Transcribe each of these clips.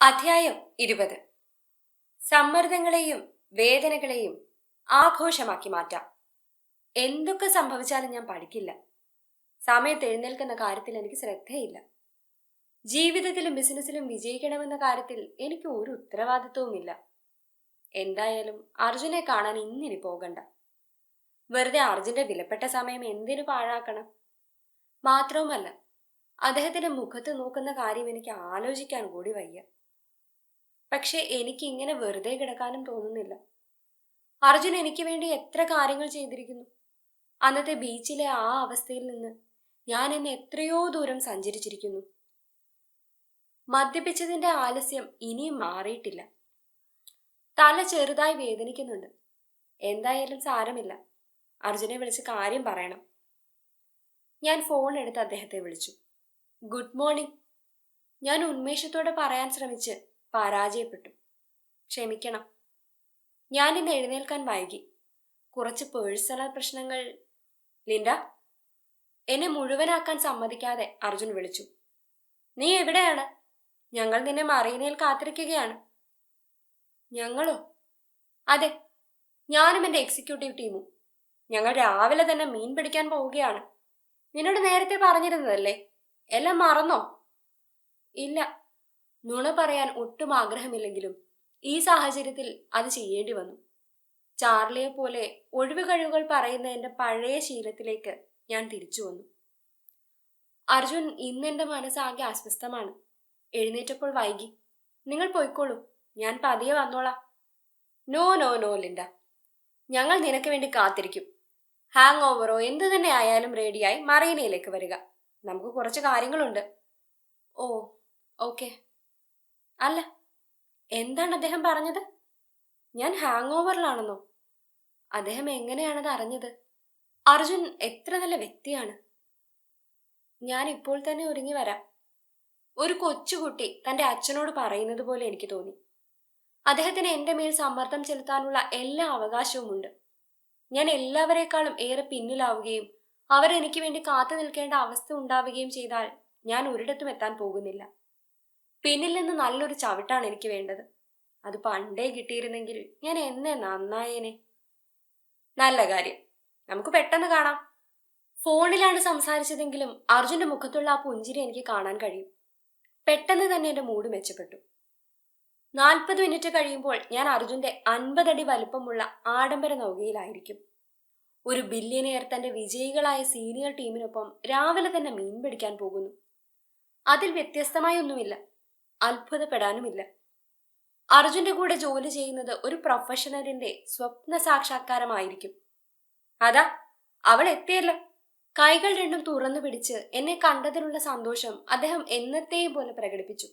അധ്യായം ഇരുപത്. സമ്മർദ്ദങ്ങളെയും വേദനകളെയും ആഘോഷമാക്കി മാറ്റാം. എന്തൊക്കെ സംഭവിച്ചാലും ഞാൻ പഠിക്കില്ല. സമയത്ത് എഴുന്നേൽക്കുന്ന കാര്യത്തിൽ എനിക്ക് ശ്രദ്ധയില്ല. ജീവിതത്തിലും ബിസിനസ്സിലും വിജയിക്കണമെന്ന കാര്യത്തിൽ എനിക്ക് ഒരു ഉത്തരവാദിത്വവുമില്ല. എന്തായാലും അർജുനെ കാണാൻ ഇന്നിനി പോകണ്ട. വെറുതെ അർജുന്റെ വിലപ്പെട്ട സമയം എന്തിനു പാഴാക്കണം? മാത്രവുമല്ല അദ്ദേഹത്തിന്റെ മുഖത്ത് നോക്കുന്ന കാര്യം എനിക്ക് ആലോചിക്കാൻ കൂടി വയ്യ. പക്ഷെ എനിക്ക് ഇങ്ങനെ വെറുതെ കിടക്കാനും തോന്നുന്നില്ല. അർജുൻ എനിക്ക് വേണ്ടി എത്ര കാര്യങ്ങൾ ചെയ്തിരിക്കുന്നു. അന്നത്തെ ബീച്ചിലെ ആ അവസ്ഥയിൽ നിന്ന് ഞാൻ എന്നെ എത്രയോ ദൂരം സഞ്ചരിച്ചിരിക്കുന്നു. മദ്യപിച്ചതിന്റെ ആലസ്യം ഇനിയും മാറിയിട്ടില്ല. തല ചെറുതായി വേദനിക്കുന്നുണ്ട്. എന്തായാലും സാരമില്ല. അർജുനെ വിളിച്ച് കാര്യം പറയണം. ഞാൻ ഫോൺ എടുത്ത് അദ്ദേഹത്തെ വിളിച്ചു. Good morning. ഞാൻ ഉന്മേഷത്തോടെ പറയാൻ ശ്രമിച്ച് പരാജയപ്പെട്ടു. ക്ഷമിക്കണം. ഞാൻ ഇന്ന് എഴുന്നേൽക്കാൻ വൈകി. കുറച്ച് പേഴ്സണൽ പ്രശ്നങ്ങൾ. ലിൻഡ എന്നെ മുഴുവനാക്കാൻ സമ്മതിക്കാതെ അർജുൻ വിളിച്ചു. നീ എവിടെയാണ്? ഞങ്ങൾ നിന്നെ മറീനയിൽ കാത്തിരിക്കുകയാണ്. ഞങ്ങളോ? അതെ ഞാനും എന്റെ എക്സിക്യൂട്ടീവ് ടീമും. ഞങ്ങൾ രാവിലെ തന്നെ മീൻ പിടിക്കാൻ പോവുകയാണ്. നിന്നോട് നേരത്തെ പറഞ്ഞിരുന്നതല്ലേ? എല്ലാം മറന്നോ? ഇല്ല നുണ പറയാൻ ഒട്ടും ആഗ്രഹമില്ലെങ്കിലും ഈ സാഹചര്യത്തിൽ അത് ചെയ്യേണ്ടി വന്നു. ചാർലിയെ പോലെ ഒഴിവ് കഴിവുകൾ പറയുന്ന എന്റെ പഴയ ശീലത്തിലേക്ക് ഞാൻ തിരിച്ചു വന്നു. അർജുൻ ഇന്ന് എന്റെ മനസ്സാകെ അസ്വസ്ഥമാണ്. എഴുന്നേറ്റപ്പോൾ വൈകി നിങ്ങൾ പോയിക്കോളൂ ഞാൻ പതിയെ വന്നോളാം. No no no Linda. ഞങ്ങൾ നിനക്ക് വേണ്ടി കാത്തിരിക്കും. ഹാങ് ഓവറോ എന്തു തന്നെ ആയാലും റെഡിയായി മറീനയിലേക്ക് വരിക. നമുക്ക് കുറച്ച് കാര്യങ്ങളുണ്ട്. Oh okay. അല്ല എന്താണ് അദ്ദേഹം പറഞ്ഞത്? ഞാൻ ഹാങ് ഓവറിലാണെന്നോ അദ്ദേഹം എങ്ങനെയാണത് അറിഞ്ഞത്? അർജുൻ എത്ര നല്ല വ്യക്തിയാണ്. ഞാൻ ഇപ്പോൾ തന്നെ ഒരുങ്ങി വരാം. ഒരു കൊച്ചുകുട്ടി തന്റെ അച്ഛനോട് പറയുന്നത് പോലെ എനിക്ക് തോന്നി. അദ്ദേഹത്തിന് എന്റെ മേൽ സമ്മർദ്ദം ചെലുത്താനുള്ള എല്ലാ അവകാശവുമുണ്ട്. ഞാൻ എല്ലാവരെക്കാളും ഏറെ പിന്നിലാവുകയും അവരെനിക്ക് വേണ്ടി കാത്തു നിൽക്കേണ്ട അവസ്ഥ ഉണ്ടാവുകയും ചെയ്താൽ ഞാൻ ഒരിടത്തും എത്താൻ പോകുന്നില്ല. പിന്നിൽ നിന്ന് നല്ലൊരു ചവിട്ടാണ് എനിക്ക് വേണ്ടത്. അത് പണ്ടേ കിട്ടിയിരുന്നെങ്കിൽ ഞാൻ എന്നെ നന്നായേനെ. നല്ല കാര്യം. നമുക്ക് പെട്ടെന്ന് കാണാം. ഫോണിലാണ് സംസാരിച്ചതെങ്കിലും അർജുന്റെ മുഖത്തുള്ള ആ പുഞ്ചിരി എനിക്ക് കാണാൻ കഴിയും. പെട്ടെന്ന് തന്നെ എന്റെ മൂഡ് മെച്ചപ്പെട്ടു. നാൽപ്പത് മിനിറ്റ് കഴിയുമ്പോൾ ഞാൻ അർജുന്റെ അൻപതടി വലുപ്പമുള്ള ആഡംബര നൗകയിലായിരിക്കും. ഒരു ബില്യനെയർ തന്റെ വിജയികളായ സീനിയർ ടീമിനൊപ്പം രാവിലെ തന്നെ മീൻ പിടിക്കാൻ പോകുന്നു. അതിൽ വ്യത്യസ്തമായി ഒന്നുമില്ല അത്ഭുതപ്പെടാനുമില്ല. അർജുന്റെ കൂടെ ജോലി ചെയ്യുന്നത് ഒരു പ്രൊഫഷണലിന്റെ സ്വപ്ന സാക്ഷാത്കാരമായിരിക്കും. അതാ അവൾ എത്തിയല്ലോ. കൈകൾ രണ്ടും തുറന്നു പിടിച്ച് എന്നെ കണ്ടതിലുള്ള സന്തോഷം അദ്ദേഹം എന്നത്തെയും പോലെ പ്രകടിപ്പിച്ചു.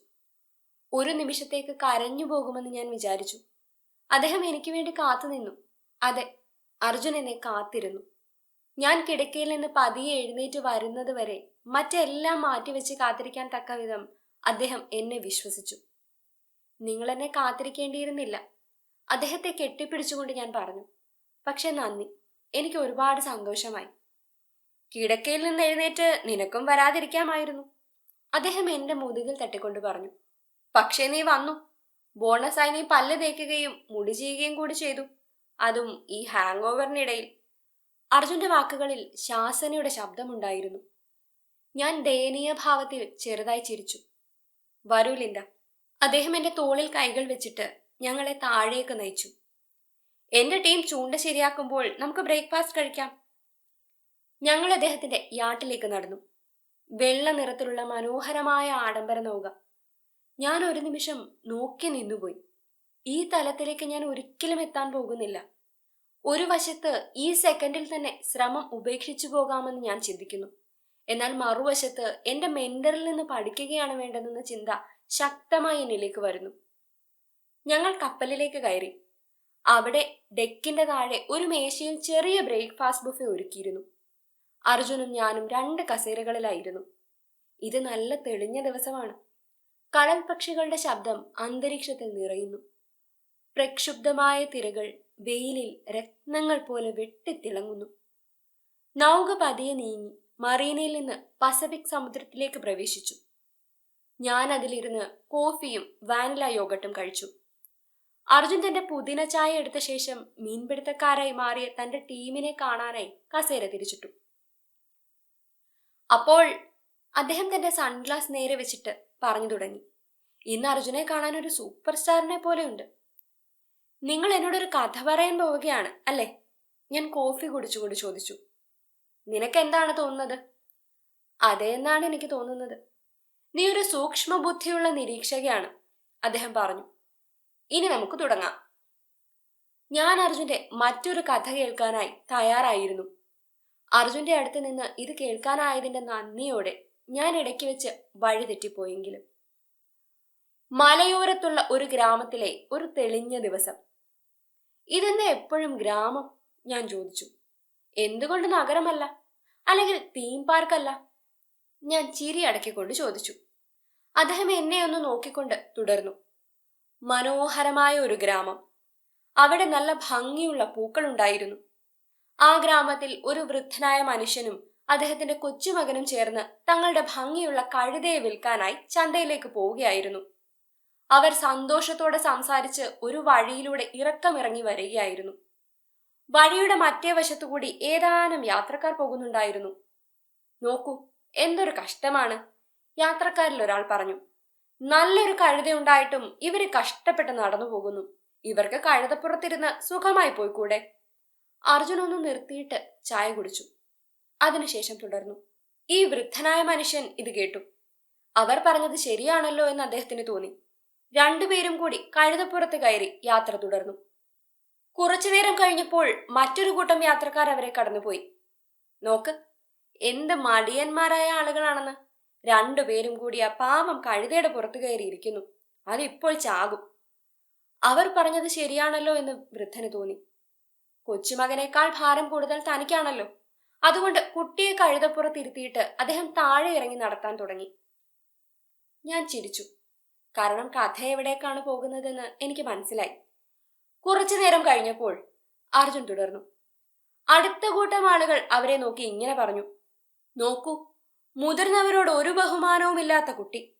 ഒരു നിമിഷത്തേക്ക് കരഞ്ഞു പോകുമെന്ന് ഞാൻ വിചാരിച്ചു. അദ്ദേഹം എനിക്ക് വേണ്ടി കാത്തുനിന്നു അതെ അർജുൻ എന്നെ കാത്തിരുന്നു. ഞാൻ കിടക്കയിൽ നിന്ന് പതിയെ എഴുന്നേറ്റ് വരുന്നത് വരെ മറ്റെല്ലാം മാറ്റിവെച്ച് കാത്തിരിക്കാൻ തക്ക വിധം അദ്ദേഹം എന്നെ വിശ്വസിച്ചു. നിങ്ങൾ എന്നെ കാത്തിരിക്കേണ്ടിയിരുന്നില്ല. അദ്ദേഹത്തെ കെട്ടിപ്പിടിച്ചുകൊണ്ട് ഞാൻ പറഞ്ഞു. പക്ഷെ നന്ദി. എനിക്ക് ഒരുപാട് സന്തോഷമായി. കിടക്കയിൽ നിന്ന് എഴുന്നേറ്റ് നിനക്കും വരാതിരിക്കാമായിരുന്നു. അദ്ദേഹം എന്റെ മുതുകിൽ തട്ടിക്കൊണ്ട് പറഞ്ഞു. പക്ഷേ നീ വന്നു. ബോണസായി നീ പല്ല് തേക്കുകയും മുടി ചെയ്യുകയും കൂടി ചെയ്തു. അതും ഈ ഹാങ് ഓവറിനിടയിൽ അർജുന്റെ വാക്കുകളിൽ ശാസനയുടെ ശബ്ദമുണ്ടായിരുന്നു. ഞാൻ ദയനീയ ഭാവത്തിൽ ചെറുതായി ചിരിച്ചു. വരൂ ലിൻഡ. അദ്ദേഹം എന്റെ തോളിൽ കൈകൾ വെച്ചിട്ട് ഞങ്ങളെ താഴേക്ക് നയിച്ചു. എന്റെ ടീം ചൂണ്ട ശരിയാക്കുമ്പോൾ നമുക്ക് ബ്രേക്ക്ഫാസ്റ്റ് കഴിക്കാം. ഞങ്ങൾ അദ്ദേഹത്തിന്റെ യാട്ടിലേക്ക് നടന്നു. വെള്ള നിറത്തിലുള്ള മനോഹരമായ ആഡംബര നൗക. ഞാൻ ഒരു നിമിഷം നോക്കി നിന്നുപോയി. ഈ തലത്തിലേക്ക് ഞാൻ ഒരിക്കലും എത്താൻ പോകുന്നില്ല. ഒരു വശത്ത് ഈ സെക്കൻഡിൽ തന്നെ ശ്രമം ഉപേക്ഷിച്ചു പോകാമെന്ന് ഞാൻ ചിന്തിക്കുന്നു. എന്നാൽ മറുവശത്ത് എന്റെ മെന്ററിൽ നിന്ന് പഠിക്കുകയാണ് വേണ്ടതെന്ന ചിന്ത ശക്തമായി എന്നിലേക്ക് വരുന്നു. ഞങ്ങൾ കപ്പലിലേക്ക് കയറി. അവിടെ ഡെക്കിന്റെ താഴെ ഒരു മേശയിൽ ചെറിയ ബ്രേക്ക്ഫാസ്റ്റ് ബുഫെ ഒരുക്കിയിരുന്നു. അർജുനും ഞാനും രണ്ട് കസേരകളിലായിരുന്നു. ഇത് നല്ല തെളിഞ്ഞ ദിവസമാണ്. കടൽ പക്ഷികളുടെ ശബ്ദം അന്തരീക്ഷത്തിൽ നിറയുന്നു. പ്രക്ഷുബ്ധമായ തിരകൾ വെയിലിൽ രത്നങ്ങൾ പോലെ വെട്ടിത്തിളങ്ങുന്നു. നൗക പതിയെ നീങ്ങി. മറീനയിൽ നിന്ന് പസഫിക് സമുദ്രത്തിലേക്ക് പ്രവേശിച്ചു. ഞാൻ അതിലിരുന്ന് കോഫിയും വാനില യോഗട്ടും കഴിച്ചു. അർജുൻ തന്റെ പുതിന ചായ എടുത്ത ശേഷം മീൻപിടുത്തക്കാരായി മാറിയ തന്റെ ടീമിനെ കാണാനായി കസേര തിരിച്ചിട്ടു. അപ്പോൾ അദ്ദേഹം തന്റെ സൺഗ്ലാസ് നേരെ വെച്ചിട്ട് പറഞ്ഞു തുടങ്ങി. ഇന്ന് അർജുനെ കാണാൻ ഒരു സൂപ്പർ സ്റ്റാറിനെ പോലെയുണ്ട് നിങ്ങൾ എന്നോടൊരു കഥ പറയാൻ പോവുകയാണ് അല്ലേ? ഞാൻ കോഫി കുടിച്ചുകൊണ്ട് ചോദിച്ചു. നിനക്ക് എന്താണ് തോന്നുന്നത്? അതെ എന്നാണ് എനിക്ക് തോന്നുന്നത്. നീ ഒരു സൂക്ഷ്മ ബുദ്ധിയുള്ള നിരീക്ഷകയാണ് അദ്ദേഹം പറഞ്ഞു. ഇനി നമുക്ക് തുടങ്ങാം. ഞാൻ അർജുന്റെ മറ്റൊരു കഥ കേൾക്കാനായി തയ്യാറായിരുന്നു. അർജുന്റെ അടുത്ത് നിന്ന് ഇത് കേൾക്കാനായതിന്റെ നന്ദിയോടെ ഞാൻ ഇടയ്ക്ക് വെച്ച് വഴി തെറ്റിപ്പോയെങ്കിലും. മലയോരത്തുള്ള ഒരു ഗ്രാമത്തിലെ ഒരു തെളിഞ്ഞ ദിവസം. ഇതെന്താ എപ്പോഴും ഗ്രാമം? ഞാൻ ചോദിച്ചു. എന്തുകൊണ്ട് നഗരമല്ല? അല്ലെങ്കിൽ തീം പാർക്കല്ല ഞാൻ ചിരി അടക്കിക്കൊണ്ട് ചോദിച്ചു. അദ്ദേഹം എന്നെ ഒന്ന് നോക്കിക്കൊണ്ട് തുടർന്നു. മനോഹരമായ ഒരു ഗ്രാമം. അവിടെ നല്ല ഭംഗിയുള്ള പൂക്കളുണ്ടായിരുന്നു. ആ ഗ്രാമത്തിൽ ഒരു വൃദ്ധനായ മനുഷ്യനും അദ്ദേഹത്തിന്റെ കൊച്ചുമകനും ചേർന്ന് തങ്ങളുടെ ഭംഗിയുള്ള കഴുതയെ വിൽക്കാനായി ചന്തയിലേക്ക് പോവുകയായിരുന്നു. അവർ സന്തോഷത്തോടെ സംസാരിച്ച് ഒരു വഴിയിലൂടെ ഇറക്കമിറങ്ങി വരികയായിരുന്നു. വഴിയുടെ മറ്റേ വശത്തുകൂടി ഏതാനും യാത്രക്കാർ പോകുന്നുണ്ടായിരുന്നു. നോക്കൂ എന്തൊരു കഷ്ടമാണ്. യാത്രക്കാരിൽ ഒരാൾ പറഞ്ഞു നല്ലൊരു കഴുതയുണ്ടായിട്ടും ഇവർ കഷ്ടപ്പെട്ട് നടന്നു പോകുന്നു. ഇവർക്ക് കഴുതപ്പുറത്തിരുന്ന് സുഖമായി പോയിക്കൂടെ? അർജുൻ ഒന്ന് നിർത്തിയിട്ട് ചായ കുടിച്ചു. അതിനുശേഷം തുടർന്നു ഈ വൃദ്ധനായ മനുഷ്യൻ ഇത് കേട്ടു. അവർ പറഞ്ഞത് ശരിയാണല്ലോ എന്ന് അദ്ദേഹത്തിന് തോന്നി. രണ്ടുപേരും കൂടി കഴുതപ്പുറത്ത് കയറി യാത്ര തുടർന്നു. കുറച്ചു നേരം കഴിഞ്ഞപ്പോൾ മറ്റൊരു കൂട്ടം യാത്രക്കാർ അവരെ കടന്നുപോയി. നോക്ക് എന്ത് മടിയന്മാരായ ആളുകളാണെന്ന്. രണ്ടുപേരും കൂടി ആ പാവം കഴുതയുടെ പുറത്തു കയറിയിരിക്കുന്നു. അതിപ്പോൾ ചാകും. അവർ പറഞ്ഞത് ശരിയാണല്ലോ എന്ന് വൃദ്ധന് തോന്നി. കൊച്ചുമകനേക്കാൾ ഭാരം കൂടുതൽ തനിക്കാണല്ലോ. അതുകൊണ്ട് കുട്ടിയെ കഴുതപ്പുറത്തിരുത്തിയിട്ട് അദ്ദേഹം താഴെ ഇറങ്ങി നടത്താൻ തുടങ്ങി. ഞാൻ ചിരിച്ചു. കാരണം കഥ എവിടേക്കാണ് പോകുന്നതെന്ന് എനിക്ക് മനസ്സിലായി. കുറച്ചു നേരം കഴിഞ്ഞപ്പോൾ അർജുൻ തുടർന്നു. അടുത്ത കൂട്ടം ആളുകൾ അവരെ നോക്കി ഇങ്ങനെ പറഞ്ഞു. നോക്കൂ മുതിർന്നവരോട് ഒരു ബഹുമാനവുമില്ലാത്ത കുട്ടി.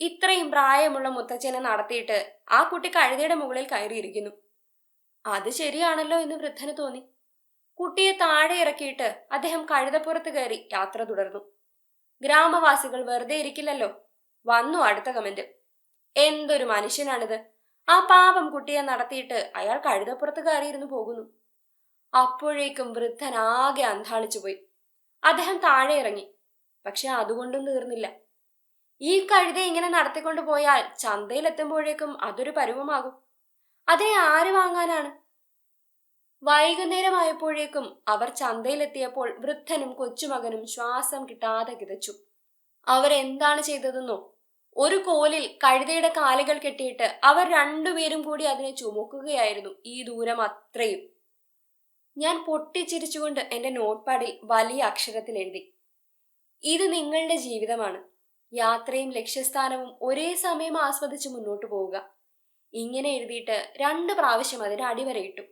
ഇത്രയും പ്രായമുള്ള മുത്തച്ഛനെ നടത്തിയിട്ട് ആ കുട്ടി കഴുതയുടെ മുകളിൽ കയറിയിരിക്കുന്നു. അത് ശരിയാണല്ലോ എന്ന് വൃദ്ധന് തോന്നി. കുട്ടിയെ താഴെ ഇറക്കിയിട്ട് അദ്ദേഹം കഴുതപ്പുറത്ത് കയറി യാത്ര തുടർന്നു. ഗ്രാമവാസികൾ വെറുതെ ഇരിക്കില്ലല്ലോ. വന്നു അടുത്ത കമന്റ്. എന്തൊരു മനുഷ്യനാണിത്. ആ പാപം കുട്ടിയെ നടത്തിയിട്ട് അയാൾ കഴുതപ്പുറത്ത് കയറിയിരുന്നു പോകുന്നു. അപ്പോഴേക്കും വൃദ്ധൻ ആകെ അന്താളിച്ചു പോയി. അദ്ദേഹം താഴെ ഇറങ്ങി. പക്ഷെ അതുകൊണ്ടും തീർന്നില്ല. ഈ കഴുത ഇങ്ങനെ നടത്തിക്കൊണ്ടു പോയാൽ ചന്തയിലെത്തുമ്പോഴേക്കും അതൊരു പരുവമാകും. അതിനെ ആര് വാങ്ങാനാണ്? വൈകുന്നേരമായപ്പോഴേക്കും അവർ ചന്തയിലെത്തിയപ്പോൾ വൃദ്ധനും കൊച്ചുമകനും ശ്വാസം കിട്ടാതെ കിതച്ചു. അവരെന്താണ് ചെയ്തതെന്നോ ഒരു കോലിൽ കഴുതയുടെ കാലുകൾ കെട്ടിയിട്ട് അവർ രണ്ടുപേരും കൂടി അതിനെ ചുമക്കുകയായിരുന്നു ഈ ദൂരം അത്രയും. ഞാൻ പൊട്ടിച്ചിരിച്ചുകൊണ്ട് എന്റെ നോട്ട്പാഡിൽ വലിയ അക്ഷരത്തിൽ എഴുതി. ഇത് നിങ്ങളുടെ ജീവിതമാണ്. യാത്രയും ലക്ഷ്യസ്ഥാനവും ഒരേ സമയം ആസ്വദിച്ച് മുന്നോട്ട് പോവുക. ഇങ്ങനെ എഴുതിയിട്ട് രണ്ട് പ്രാവശ്യം അതിന് അടിവരയിട്ടു.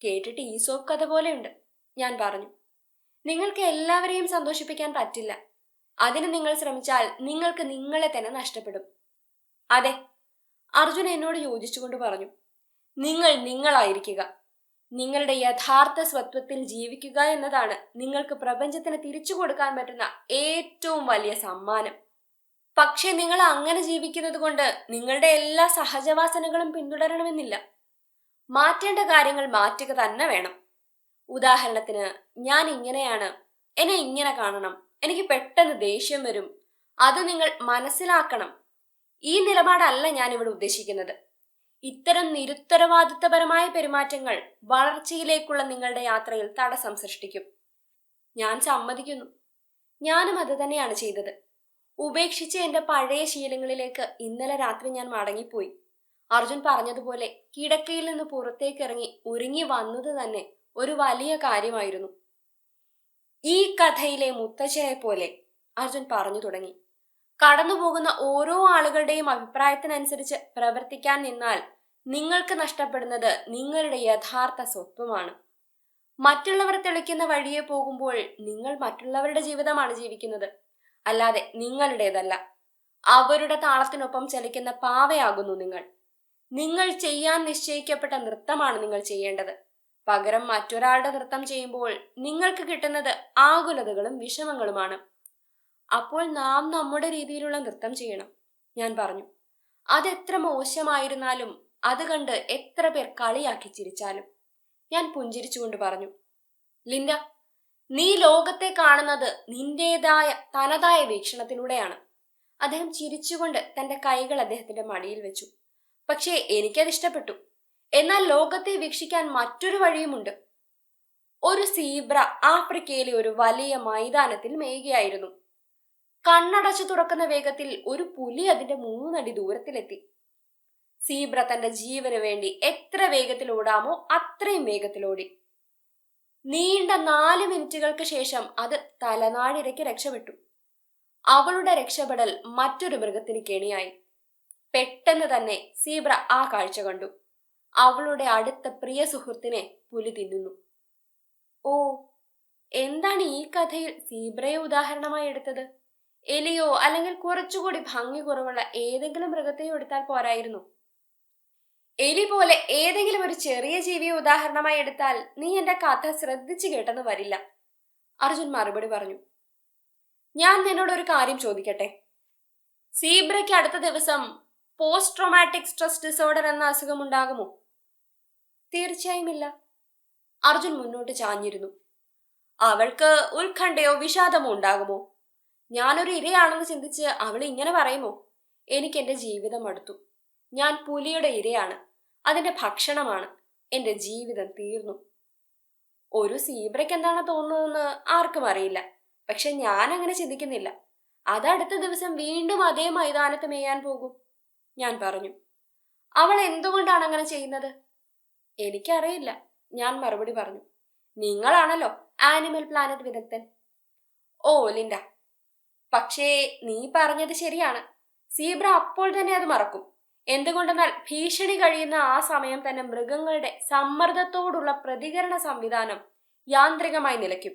കേട്ടിട്ട് ഈസോപ്പ് സോപ്പ് കഥ പോലെയുണ്ട് ഞാൻ പറഞ്ഞു. നിങ്ങൾക്ക് എല്ലാവരെയും സന്തോഷിപ്പിക്കാൻ പറ്റില്ല. അതിന് നിങ്ങൾ ശ്രമിച്ചാൽ നിങ്ങൾക്ക് നിങ്ങളെ തന്നെ നഷ്ടപ്പെടും. അതെ അർജുൻ എന്നോട് യോജിച്ചുകൊണ്ട് പറഞ്ഞു നിങ്ങൾ നിങ്ങളായിരിക്കുക. നിങ്ങളുടെ യഥാർത്ഥ സ്വത്വത്തിൽ ജീവിക്കുക എന്നതാണ് നിങ്ങൾക്ക് പ്രപഞ്ചത്തിന് തിരിച്ചു കൊടുക്കാൻ പറ്റുന്ന ഏറ്റവും വലിയ സമ്മാനം. പക്ഷെ നിങ്ങൾ അങ്ങനെ ജീവിക്കുന്നത് കൊണ്ട് നിങ്ങളുടെ എല്ലാ സഹജവാസനകളും പിന്തുടരണമെന്നില്ല. മാറ്റേണ്ട കാര്യങ്ങൾ മാറ്റുക തന്നെ വേണം. ഉദാഹരണത്തിന് ഞാൻ ഇങ്ങനെയാണ് എന്നെ ഇങ്ങനെ കാണണം. എനിക്ക് പെട്ടെന്ന് ദേഷ്യം വരും. അത് നിങ്ങൾ മനസ്സിലാക്കണം. ഈ നിലപാടല്ല ഞാൻ ഇവിടെ ഉദ്ദേശിക്കുന്നത്. ഇത്തരം നിരുത്തരവാദിത്തപരമായ പെരുമാറ്റങ്ങൾ വളർച്ചയിലേക്കുള്ള നിങ്ങളുടെ യാത്രയിൽ തടസ്സം സൃഷ്ടിക്കും. ഞാൻ സമ്മതിക്കുന്നു. ഞാനും അത് തന്നെയാണ് ചെയ്തത്. ഉപേക്ഷിച്ച് എന്റെ പഴയ ശീലങ്ങളിലേക്ക് ഇന്നലെ രാത്രി ഞാൻ മടങ്ങിപ്പോയി. അർജുൻ പറഞ്ഞതുപോലെ കിടക്കയിൽ നിന്ന് പുറത്തേക്കിറങ്ങി ഒരുങ്ങി വന്നത് തന്നെ ഒരു വലിയ കാര്യമായിരുന്നു. ഈ കഥയിലെ മുത്തശ്ശയെ പോലെ അർജുൻ പറഞ്ഞു തുടങ്ങി. കടന്നുപോകുന്ന ഓരോ ആളുകളുടെയും അഭിപ്രായത്തിനനുസരിച്ച് പ്രവർത്തിക്കാൻ നിന്നാൽ നിങ്ങൾക്ക് നഷ്ടപ്പെടുന്നത് നിങ്ങളുടെ യഥാർത്ഥ സ്വത്വമാണ്. മറ്റുള്ളവർ തെളിക്കുന്ന വഴിയെ പോകുമ്പോൾ നിങ്ങൾ മറ്റുള്ളവരുടെ ജീവിതമാണ് ജീവിക്കുന്നത്. അല്ലാതെ നിങ്ങളുടേതല്ല. അവരുടെ താളത്തിനൊപ്പം ചലിക്കുന്ന പാവയാകുന്നു നിങ്ങൾ. നിങ്ങൾ ചെയ്യാൻ നിശ്ചയിക്കപ്പെട്ട നൃത്തമാണ് നിങ്ങൾ ചെയ്യേണ്ടത്. പകരം മറ്റൊരാളുടെ നൃത്തം ചെയ്യുമ്പോൾ നിങ്ങൾക്ക് കിട്ടുന്നത് ആകുലതകളും വിഷമങ്ങളുമാണ്. അപ്പോൾ നാം നമ്മുടെ രീതിയിലുള്ള നൃത്തം ചെയ്യണം ഞാൻ പറഞ്ഞു. അതെത്ര മോശമായിരുന്നാലും അത് കണ്ട് എത്ര പേർ കളിയാക്കി ചിരിച്ചാലും. ഞാൻ പുഞ്ചിരിച്ചുകൊണ്ട് പറഞ്ഞു. ലിൻഡ നീ ലോകത്തെ കാണുന്നത് നിന്റേതായ തനതായ വീക്ഷണത്തിലൂടെയാണ്. അദ്ദേഹം ചിരിച്ചുകൊണ്ട് തന്റെ കൈകൾ അദ്ദേഹത്തിന്റെ മടിയിൽ വെച്ചു. പക്ഷേ എനിക്കത് ഇഷ്ടപ്പെട്ടു എന്നാൽ ലോകത്തെ വീക്ഷിക്കാൻ മറ്റൊരു വഴിയുമുണ്ട്. ഒരു സീബ്ര ആഫ്രിക്കയിലെ ഒരു വലിയ മൈതാനത്തിൽ മേയുകയായിരുന്നു. കണ്ണടച്ചു തുറക്കുന്ന വേഗത്തിൽ ഒരു പുലി അതിന്റെ മൂന്നടി ദൂരത്തിലെത്തി. സീബ്ര തന്റെ ജീവന് വേണ്ടി എത്ര വേഗത്തിൽ ഓടാമോ അത്രയും വേഗത്തിലോടി നീണ്ട നാല് മിനിറ്റുകൾക്ക് ശേഷം അത് തലനാടിരയ്ക്ക് രക്ഷപ്പെട്ടു. അവളുടെ രക്ഷപ്പെടൽ മറ്റൊരു മൃഗത്തിന് കെണിയായി. പെട്ടെന്ന് തന്നെ സീബ്ര ആ കാഴ്ച കണ്ടു. അവളുടെ അടുത്ത പ്രിയ സുഹൃത്തിനെ പുലി തിന്നുന്നു. ഓ എന്താണ് ഈ കഥയിൽ സീബ്രയെ ഉദാഹരണമായി എടുത്തത്? എലിയോ അല്ലെങ്കിൽ കുറച്ചുകൂടി ഭംഗി കുറവുള്ള ഏതെങ്കിലും മൃഗത്തെയോ എടുത്താൽ പോരായിരുന്നു. എലി പോലെ ഏതെങ്കിലും ഒരു ചെറിയ ജീവിയെ ഉദാഹരണമായി എടുത്താൽ നീ എന്റെ കഥ ശ്രദ്ധിച്ചു കേട്ടെന്ന് വരില്ല. അർജുൻ മറുപടി പറഞ്ഞു. ഞാൻ നിന്നോട് ഒരു കാര്യം ചോദിക്കട്ടെ? സീബ്രയ്ക്ക് അടുത്ത ദിവസം പോസ്റ്റ് ട്രോമാറ്റിക് സ്ട്രെസ് ഡിസോർഡർ എന്ന അസുഖം ഉണ്ടാകുമോ? തീർച്ചയായും ഇല്ല. അർജുൻ മുന്നോട്ട് ചാഞ്ഞിരുന്നു. അവൾക്ക് ഉത്കണ്ഠയോ വിഷാദമോ ഉണ്ടാകുമോ? ഞാനൊരു ഇരയാണെന്ന് ചിന്തിച്ച് അവൾ ഇങ്ങനെ പറയുമോ? എനിക്ക് എന്റെ ജീവിതം അടുത്തു. ഞാൻ പുലിയുടെ ഇരയാണ്. അതിന്റെ ഭക്ഷണമാണ്. എന്റെ ജീവിതം തീർന്നു. ഒരു സീബ്രയ്ക്ക് എന്താണ് തോന്നുന്നതെന്ന് ആർക്കും അറിയില്ല. പക്ഷെ ഞാൻ അങ്ങനെ ചിന്തിക്കുന്നില്ല അതടുത്ത ദിവസം വീണ്ടും അതേ മൈതാനത്ത് മേയാൻ പോകും. ഞാൻ പറഞ്ഞു. അവൾ എന്തുകൊണ്ടാണ് അങ്ങനെ ചെയ്യുന്നത്? എനിക്കറിയില്ല. ഞാൻ മറുപടി പറഞ്ഞു. നിങ്ങളാണല്ലോ ആനിമൽ പ്ലാനറ്റ് വിദഗ്ധൻ. Oh Linda. പക്ഷേ നീ പറഞ്ഞത് ശരിയാണ്. സീബ്ര അപ്പോൾ തന്നെ അത് മറക്കും. എന്തുകൊണ്ടെന്നാൽ ഭീഷണി കഴിയുന്ന ആ സമയം തന്നെ മൃഗങ്ങളുടെ സമ്മർദ്ദത്തോടുള്ള പ്രതികരണ സംവിധാനം യാന്ത്രികമായി നിലയ്ക്കും.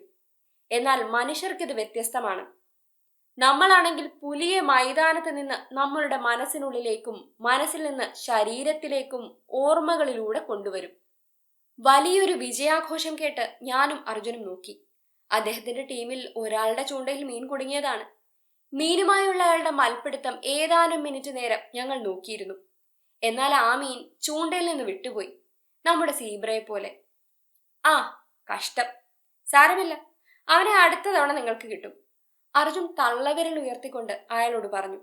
എന്നാൽ മനുഷ്യർക്കിത് വ്യത്യസ്തമാണ്. നമ്മളാണെങ്കിൽ പുലിയെ മൈതാനത്ത് നിന്ന് നമ്മളുടെ മനസ്സിനുള്ളിലേക്കും മനസ്സിൽ നിന്ന് ശരീരത്തിലേക്കും ഓർമ്മകളിലൂടെ കൊണ്ടുവരും. വലിയൊരു വിജയാഘോഷം കേട്ട് ഞാനും അർജുനും നോക്കി. അദ്ദേഹത്തിന്റെ ടീമിൽ ഒരാളുടെ ചൂണ്ടയിൽ മീൻ കുടുങ്ങിയതാണ്. മീനുമായുള്ള അയാളുടെ മൽപ്പിടുത്തം ഏതാനും മിനിറ്റ് നേരം ഞങ്ങൾ നോക്കിയിരുന്നു. എന്നാൽ ആ മീൻ ചൂണ്ടയിൽ നിന്ന് വിട്ടുപോയി. നമ്മുടെ സീബ്രയെ പോലെ. ആ കഷ്ടം. സാരമില്ല. അവനെ അടുത്ത തവണ നിങ്ങൾക്ക് കിട്ടും. അർജുൻ തള്ളവിരൽ ഉയർത്തിക്കൊണ്ട് അയാളോട് പറഞ്ഞു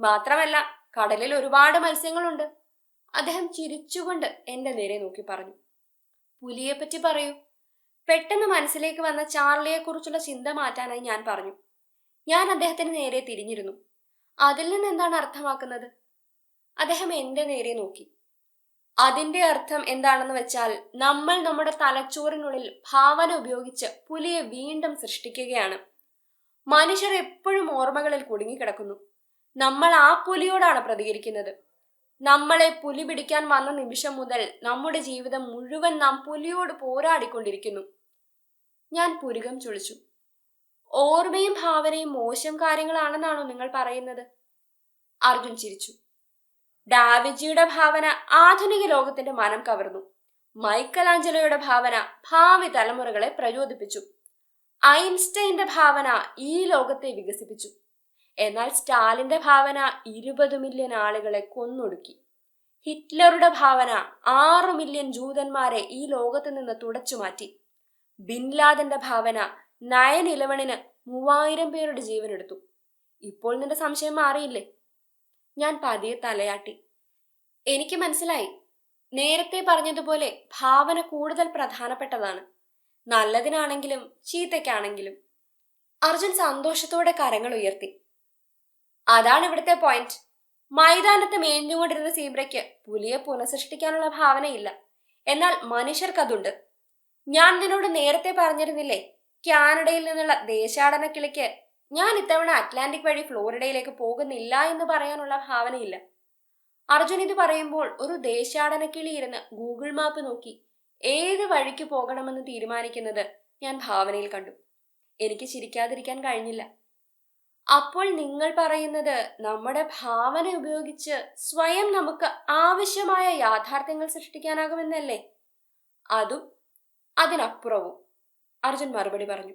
മാത്രമല്ല കടലിൽ ഒരുപാട് മത്സ്യങ്ങളുണ്ട്. അദ്ദേഹം ചിരിച്ചുകൊണ്ട് എന്റെ നേരെ നോക്കി പറഞ്ഞു പുലിയെപ്പറ്റി പറയൂ. പെട്ടെന്ന് മനസ്സിലേക്ക് വന്ന ചാർലിയെ കുറിച്ചുള്ള ചിന്ത മാറ്റാനായി ഞാൻ പറഞ്ഞു ഞാൻ അദ്ദേഹത്തിന് നേരെ തിരിഞ്ഞിരുന്നു. അതിൽ നിന്ന് എന്താണ് അർത്ഥമാക്കുന്നത്? അദ്ദേഹം എന്റെ നേരെ നോക്കി. അതിന്റെ അർത്ഥം എന്താണെന്ന് വെച്ചാൽ നമ്മൾ നമ്മുടെ തലച്ചോറിനുള്ളിൽ ഭാവന ഉപയോഗിച്ച് പുലിയെ വീണ്ടും സൃഷ്ടിക്കുകയാണ്. മനുഷ്യർ എപ്പോഴും ഓർമ്മകളിൽ കുടുങ്ങിക്കിടക്കുന്നു. നമ്മൾ ആ പുലിയോടാണ് പ്രതികരിക്കുന്നത്. നമ്മളെ പുലി പിടിക്കാൻ വന്ന നിമിഷം മുതൽ നമ്മുടെ ജീവിതം മുഴുവൻ നാം പുലിയോട് പോരാടിക്കൊണ്ടിരിക്കുന്നു. ഞാൻ പുരുകം ചുളിച്ചു. ഓർമ്മയും ഭാവനയും മോശം കാര്യങ്ങളാണെന്നാണോ നിങ്ങൾ പറയുന്നത്? അർജുൻ ചിരിച്ചു. ഡാവിജിയുടെ ഭാവന ആധുനിക ലോകത്തിന്റെ മനം കവർന്നു. മൈക്കലാഞ്ചലോയുടെ ഭാവന ഭാവി തലമുറകളെ പ്രചോദിപ്പിച്ചു. ഐൻസ്റ്റൈന്റെ ഭാവന ഈ ലോകത്തെ വികസിപ്പിച്ചു. എന്നാൽ സ്റ്റാലിന്റെ ഭാവന ഇരുപത് മില്യൺ ആളുകളെ കൊന്നൊടുക്കി. ഹിറ്റ്ലറുടെ ഭാവന ആറു മില്യൺ ജൂതന്മാരെ ഈ ലോകത്ത് നിന്ന് തുടച്ചു മാറ്റി. ബിൻലാദന്റെ ഭാവന നയൻ ഇലവണിന് മൂവായിരം പേരുടെ ജീവനെടുത്തു. ഇപ്പോൾ നിന്റെ സംശയം മാറിയില്ലേ? ഞാൻ പതിയെ തലയാട്ടി. എനിക്ക് മനസ്സിലായി. നേരത്തെ പറഞ്ഞതുപോലെ ഭാവന കൂടുതൽ പ്രധാനപ്പെട്ടതാണ്. നല്ലതിനാണെങ്കിലും ചീത്തയ്ക്കാണെങ്കിലും അർജുൻ സന്തോഷത്തോടെ കരങ്ങൾ ഉയർത്തി. അതാണ് ഇവിടുത്തെ പോയിന്റ് മൈതാനത്ത് മേഞ്ഞുകൊണ്ടിരുന്ന സീബ്രയ്ക്ക് പുലിയെ പുനഃസൃഷ്ടിക്കാനുള്ള ഭാവനയില്ല. എന്നാൽ മനുഷ്യർക്കതുണ്ട്. ഞാൻ നിന്നോട് നേരത്തെ പറഞ്ഞിരുന്നില്ലേ കാനഡയിൽ നിന്നുള്ള ദേശാടന കിളിക്ക് ഞാൻ ഇത്തവണ അറ്റ്ലാന്റിക് വഴി ഫ്ലോറിഡയിലേക്ക് പോകുന്നില്ല എന്ന് പറയാനുള്ള ഭാവനയില്ല. അർജുൻ ഇത് പറയുമ്പോൾ ഒരു ദേശാടന കിളി ഇരുന്ന് ഗൂഗിൾ മാപ്പ് നോക്കി ഏത് വഴിക്ക് പോകണമെന്ന് തീരുമാനിക്കുന്നത് ഞാൻ ഭാവനയിൽ കണ്ടു. എനിക്ക് ചിരിക്കാതിരിക്കാൻ കഴിഞ്ഞില്ല. അപ്പോൾ നിങ്ങൾ പറയുന്നത് നമ്മുടെ ഭാവന ഉപയോഗിച്ച് സ്വയം നമുക്ക് ആവശ്യമായ യാഥാർത്ഥ്യങ്ങൾ സൃഷ്ടിക്കാനാകുമെന്നല്ലേ? അതും അതിനപ്പുറവും. അർജുൻ മറുപടി പറഞ്ഞു.